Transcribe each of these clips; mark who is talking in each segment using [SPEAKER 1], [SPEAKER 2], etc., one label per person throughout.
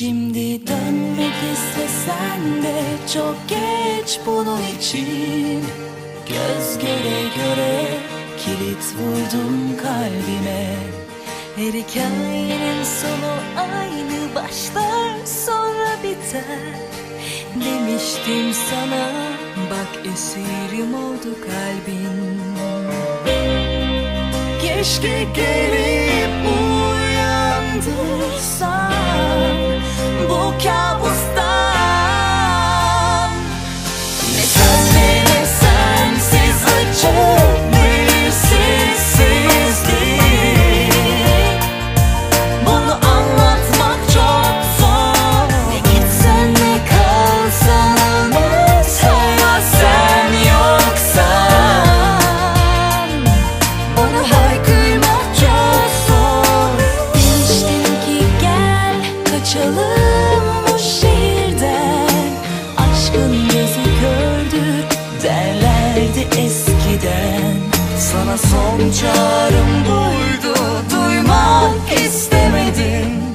[SPEAKER 1] Şimdi dönmek istesen de çok geç bunun için. Göz göre göre kilit vurdum kalbime. Her hikayenin sonu aynı başlar sonra biter. Demiştim sana bak esirim oldu kalbin. Keşke gelin Çalınmış şehirden. Aşkın gözü kördür derlerdi eskiden. Sana son çağrım buydu Duymak istemedim.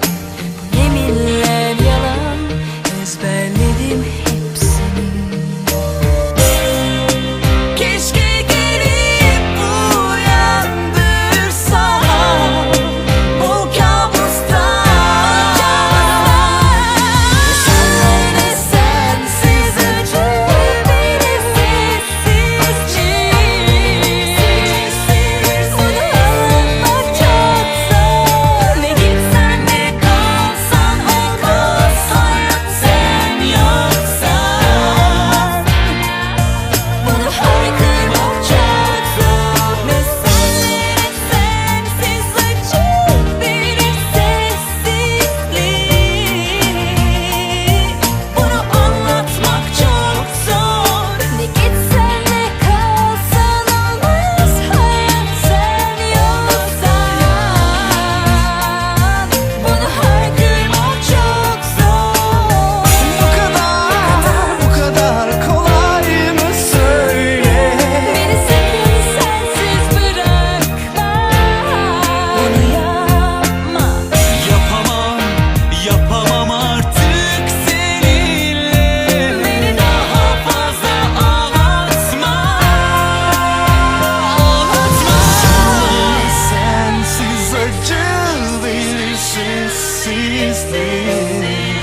[SPEAKER 2] sensizlik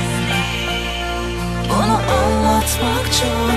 [SPEAKER 1] Bunu anlatmak çok